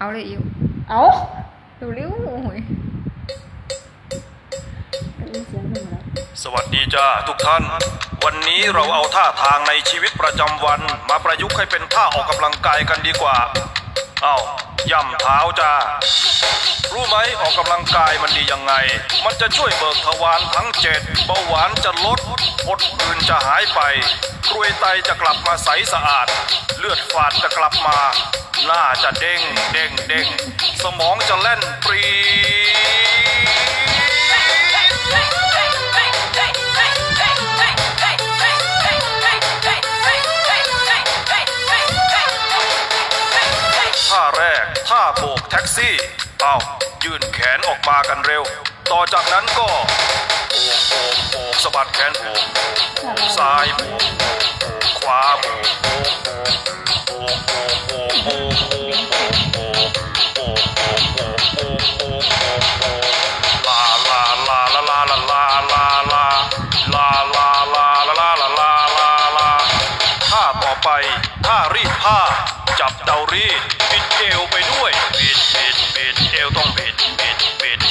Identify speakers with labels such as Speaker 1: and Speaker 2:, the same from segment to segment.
Speaker 1: เอาเลยอิว
Speaker 2: เอา
Speaker 1: เร็วๆโอ้ย
Speaker 2: ได้ยินเสียงหนึ่งแล้ว
Speaker 3: สวัสดีจ้าทุกท่าน วันนี้เราเอาท่าทางในชีวิตประจำวัน มาประยุกต์ให้เป็นท่าออกกำลังกายกันดีกว่าเอา ย่ำเท้าจ้า รู้ไหมออกกำลังกายมันดียังไง มันจะช่วยเบิกทวารทั้งเจ็ดเบาหวานจะลดอดอื่นจะหายไปกรวยไตจะกลับมาใสสะอาด เลือดฝาดจะกลับมา หน้าจะเด้งเด้งเด้งสมองจะแล่นปรี ท่าโบกแท็กซี่ เอายื่นแขนออกมากันเร็ว ต่อจากนั้นก็โบกโบกโบกสะบัดแขนโบกโบกซ้ายโบกโบกโบขวาโบกโบกโบกโบกโบกโบกโบกโบกโบกโบกโบโบกโบโบกโบโบกโบลาลาลาลาลาลาลาลาลาลาลาลาลาลาลาลาลาลาท่าต่อไปท่ารีดผ้า จับเตารีดบิดเอว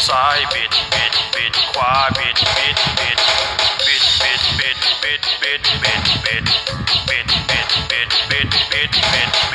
Speaker 3: side, bitch, bitch, bitch, quad, bitch, bitch, bitch, bitch, bitch, bitch, bitch, bitch, bitch, bitch, bitch, bitch, bitch, bitch, bitch, bitch.